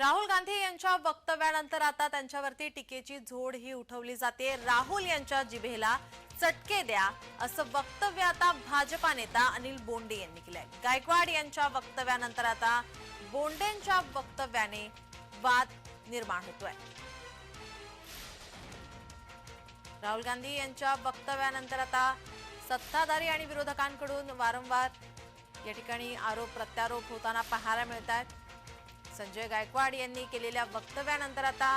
राहुल गांधी यांच्या वक्तव्यानंतर आता त्यांच्यावरती टीकेची झोड ही उठवली जाते. राहुल यांच्या जिभेला चटके द्या असं वक्तव्य आता भाजपा नेता अनिल बोंडे यांनी केलंय. गायकवाड यांच्या वक्तव्यानंतर आता बोंडेंच्या वक्तव्याने वाद निर्माण होतोय. राहुल गांधी यांच्या वक्तव्यानंतर आता सत्ताधारी आणि विरोधकांकडून वारंवार या ठिकाणी आरोप प्रत्यारोप होताना पाहायला मिळत आहेत संजय गायकवाड यांनी केलेल्या वक्तव्यानंतर आता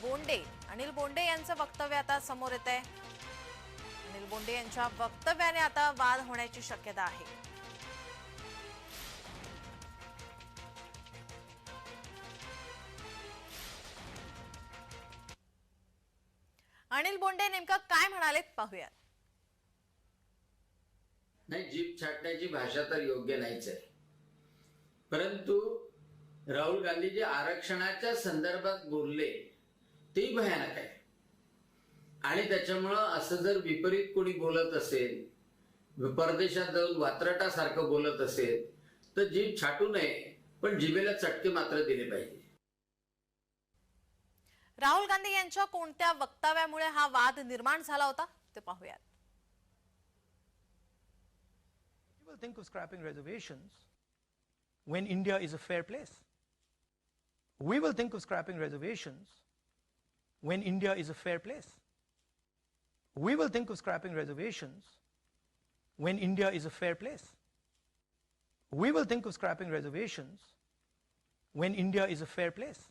बोंडे अनिल बोंडे यांचं वक्तव्य आता समोर येत आहे अनिल बोंडे यांच्या वक्तव्याने आता वाद होण्याची शक्यता आहे. अनिल बोंडे नेमकं काय म्हणालेत पाहूयात. नाही जीभ छाटण्याची भाषा तर योग्य नाहीच आहे. परंतु राहुल गांधी जे आरक्षणाच्या संदर्भात बोलले तेही भयानक आहे. आणि त्याच्यामुळं असं जर विपरीत कोणी बोलत असेल परदेशात जाऊन वात्रटासारखं बोलत असेल तर जीभ छाटू नये पण जिभेला चटके मात्र दिले पाहिजे. राहुल गांधी यांच्या कोणत्या वक्तव्यामुळे हा वाद निर्माण झाला होता ते पाहूयात. People think of scrapping reservations. When India is a fair place. We will think of scrapping reservations when India is a fair place. We will think of scrapping reservations when India is a fair place. We will think of scrapping reservations when India is a fair place.